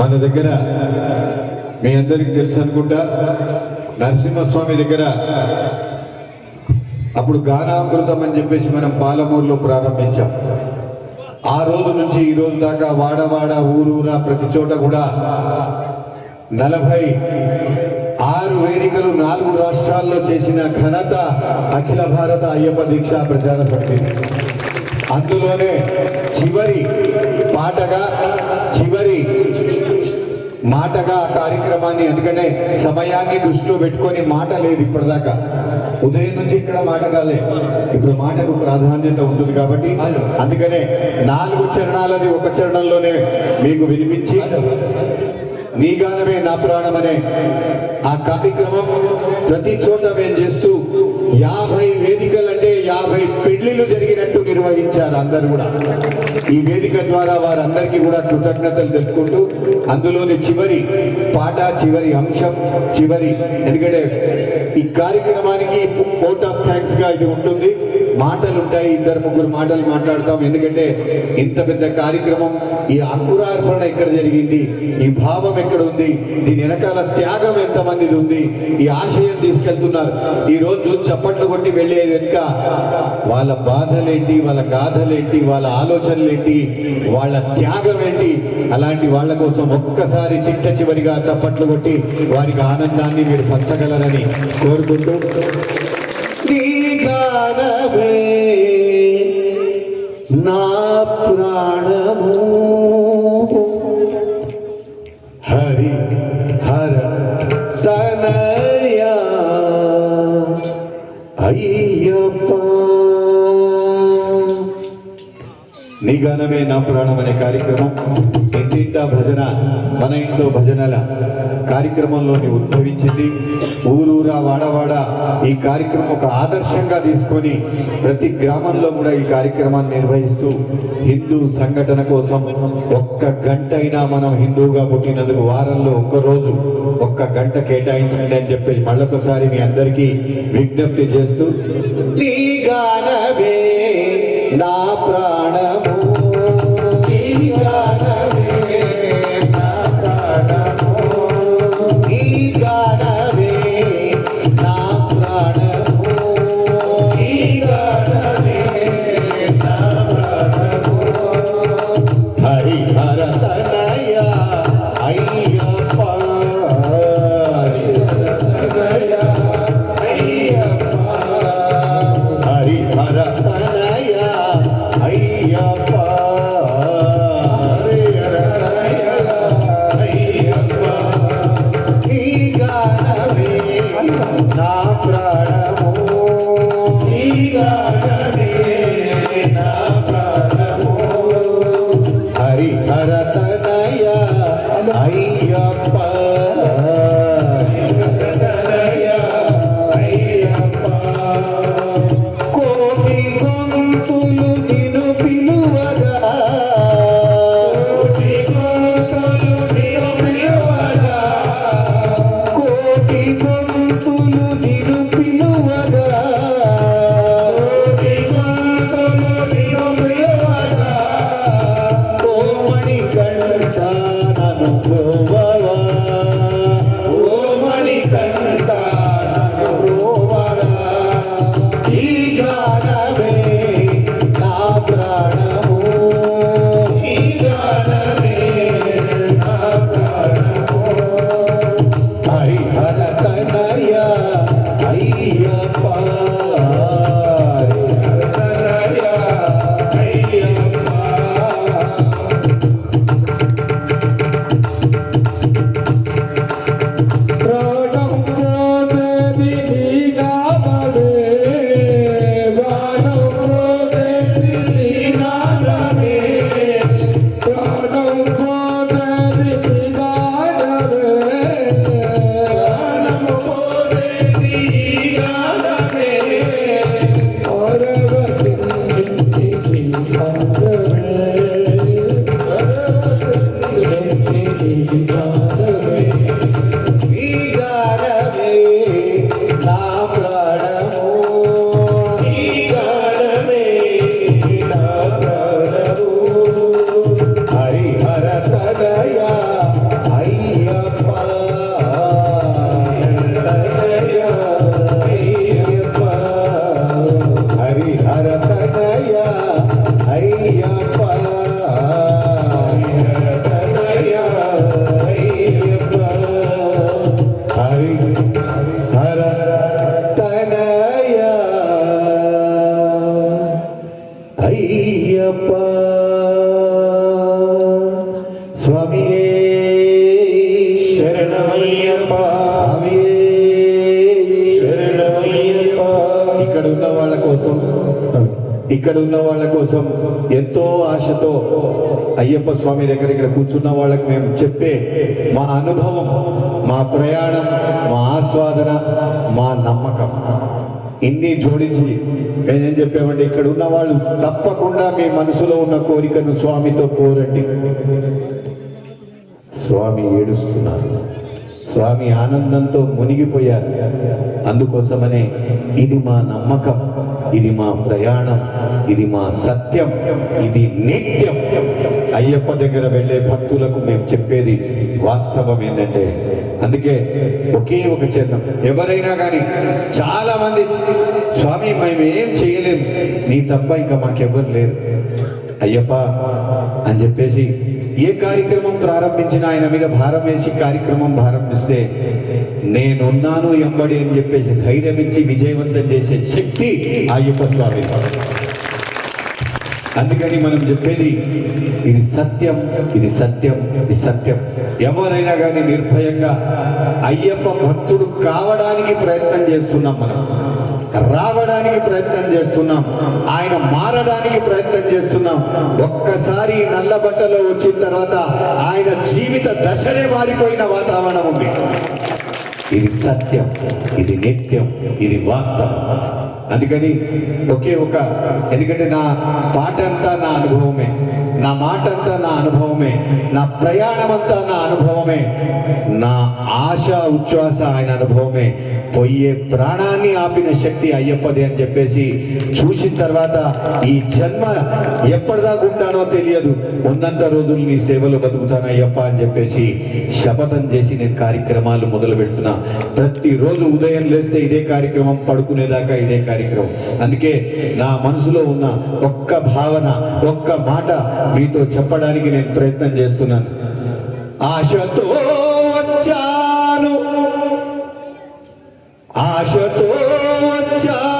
మన దగ్గర మీ అందరికి తెలుసు అనుకుంటా నరసింహస్వామి దగ్గర అప్పుడు గానామృతం అని చెప్పేసి మనం పాలమూరులో ప్రారంభించాం. ఆ రోజు నుంచి ఈ రోజు దాకా వాడవాడ ఊరూరా ప్రతి చోట కూడా నలభై ఆరు వేదికలు నాలుగు రాష్ట్రాల్లో చేసిన ఘనత అఖిల భారత అయ్యప్ప దీక్షా ప్రచార సమితి. అందులోనే చివరి పాటగా చివరి మాటగా ఆ కార్యక్రమాన్ని ఎందుకంటే సమయాన్ని దృష్టిలో పెట్టుకొని మాట లేదు ఇప్పటిదాకా. ఉదయం నుంచి ఇక్కడ మాట కాలే. ఇప్పుడు మాటకు ప్రాధాన్యత ఉంటుంది కాబట్టి అందుకనే నాలుగు చరణాలది ఒక చరణంలోనే మీకు వినిపించి నీ గానమే నా ప్రాణం అనే ఆ కార్యక్రమం ప్రతి చోట మేము చేస్తూ యాభై వేదికలు అంటే యాభై పెళ్ళిళ్ళు జరిగినట్టు నిర్వహించారు అందరు కూడా. ఈ వేదిక ద్వారా వారందరికీ కూడా కృతజ్ఞతలు తెలుపుకుంటూ అందులోని చివరి పాట చివరి అంశం చివరి ఎందుకంటే ఈ కార్యక్రమానికి ఓట్ ఆఫ్ థ్యాంక్స్గా ఇది ఉంటుంది. మాటలు ఉంటాయి ఇద్దరు ముగ్గురు మాటలు మాట్లాడతాం. ఎందుకంటే ఇంత పెద్ద కార్యక్రమం ఈ అంకురార్పణ ఎక్కడ జరిగింది ఈ భావం ఎక్కడ ఉంది దీని వెనకాల త్యాగం ఎంతమందిది ఉంది ఈ ఆశయం తీసుకెళ్తున్నారు. ఈ రోజు చప్పట్లు కొట్టి వెళ్ళే వెనుక వాళ్ళ బాధలేంటి వాళ్ళ గాథలేంటి వాళ్ళ ఆలోచనలేంటి వాళ్ళ త్యాగం ఏంటి అలాంటి వాళ్ళ కోసం ఒక్కసారి చిట్ట చివరిగా చప్పట్లు కొట్టి వారికి ఆనందాన్ని మీరు పంచగలరని కోరుకుంటూ. నీ గానమే నా నీ గానమే నా ప్రాణం అనే కార్యక్రమం. ఇంటింటా భజన మన ఇంట్లో భజనల కార్యక్రమంలోని ఉద్భవించింది. ఊరూరా వాడవాడ ఈ కార్యక్రమం ఒక ఆదర్శంగా తీసుకొని ప్రతి గ్రామంలో కూడా ఈ కార్యక్రమాన్ని నిర్వహిస్తూ హిందూ సంఘటన కోసం ఒక్క గంట అయినా మనం హిందువుగా పుట్టినందుకు వారంలో ఒక్క రోజు ఒక్క గంట కేటాయించండి అని చెప్పి మళ్ళొకసారి మీ అందరికీ విజ్ఞప్తి చేస్తూ నీ గానమే నా ప్రా హరి హర శరణమయ్యప్ప స్వామియే. శరణమయ్యప్ప. శరణమయ్యప్ప. ఇక్కడ ఉన్న వాళ్ళ కోసం ఇక్కడ ఉన్న వాళ్ళ కోసం ఎంతో ఆశతో అయ్యప్ప స్వామి దగ్గర ఇక్కడ కూర్చున్న వాళ్ళకి మేము చెప్పే మా అనుభవం మా ప్రయాణం మా ఆస్వాదన మా నమ్మకం. ఇన్ని జోడించి మేమేం చెప్పామంటే ఇక్కడ ఉన్న వాళ్ళు తప్పకుండా మీ మనసులో ఉన్న కోరికను స్వామితో కోరండి. స్వామి ఏడుస్తున్నారు. స్వామి ఆనందంతో మునిగిపోయారు. అందుకోసమనే ఇది మా నమ్మకం ఇది మా ప్రయాణం ఇది మా సత్యం ఇది నిత్యం. అయ్యప్ప దగ్గర వెళ్ళే భక్తులకు మేము చెప్పేది వాస్తవం ఏంటంటే అందుకే ఒకే ఒక చిహ్నం. ఎవరైనా కానీ చాలా మంది స్వామి మేము ఏం చేయలేము నీ తప్ప ఇంకా మాకెవ్వరు లేరు. అయ్యప్ప అని చెప్పేసి ఏ కార్యక్రమం ప్రారంభించినా ఆయన మీద భారం వేసి కార్యక్రమం ప్రారంభిస్తే నేనున్నాను ఎంబడి అని చెప్పేసి ధైర్యం ఇచ్చి విజయవంతం చేసే శక్తి అయ్యప్ప స్వామి. అందుకని మనం చెప్పేది ఇది సత్యం ఇది సత్యం ఇది సత్యం. ఎవరైనా కానీ నిర్భయంగా అయ్యప్ప భక్తుడు కావడానికి ప్రయత్నం చేస్తున్నాం మనం. రావడానికి ప్రయత్నం చేస్తున్నాం. ఆయన మారడానికి ప్రయత్నం చేస్తున్నాం. ఒక్కసారి నల్ల బట్టలో వచ్చిన తర్వాత ఆయన జీవిత దశనే మారిపోయిన వాతావరణం ఉంది. ఇది సత్యం ఇది నిత్యం ఇది వాస్తవం. అందుకని ఒకే ఒక ఎందుకంటే నా పాట అంతా నా అనుభవమే నా మాట అంతా నా అనుభవమే నా ప్రయాణం అంతా నా అనుభవమే నా ఆశ ఉచ్ఛ్వాస ఆయన అనుభవమే. పోయే ప్రాణాన్ని ఆపిన శక్తి అయ్యప్పది అని చెప్పేసి చూసిన తర్వాత ఈ జన్మ ఎప్పటిదాకా ఉంటానో తెలియదు. ఉన్నంత రోజులు నీ సేవలో బతుకుతాను అయ్యప్ప అని చెప్పేసి శపథం చేసి నేను కార్యక్రమాలు మొదలు పెడుతున్నా. ప్రతిరోజు ఉదయం లేస్తే ఇదే కార్యక్రమం పడుకునేదాకా ఇదే కార్యక్రమం. అందుకే నా మనసులో ఉన్న ఒక్క భావన ఒక్క మాట మీతో చెప్పడానికి నేను ప్రయత్నం చేస్తున్నాను. ఆశతో వచ్చా ఆశతో వచ్చాను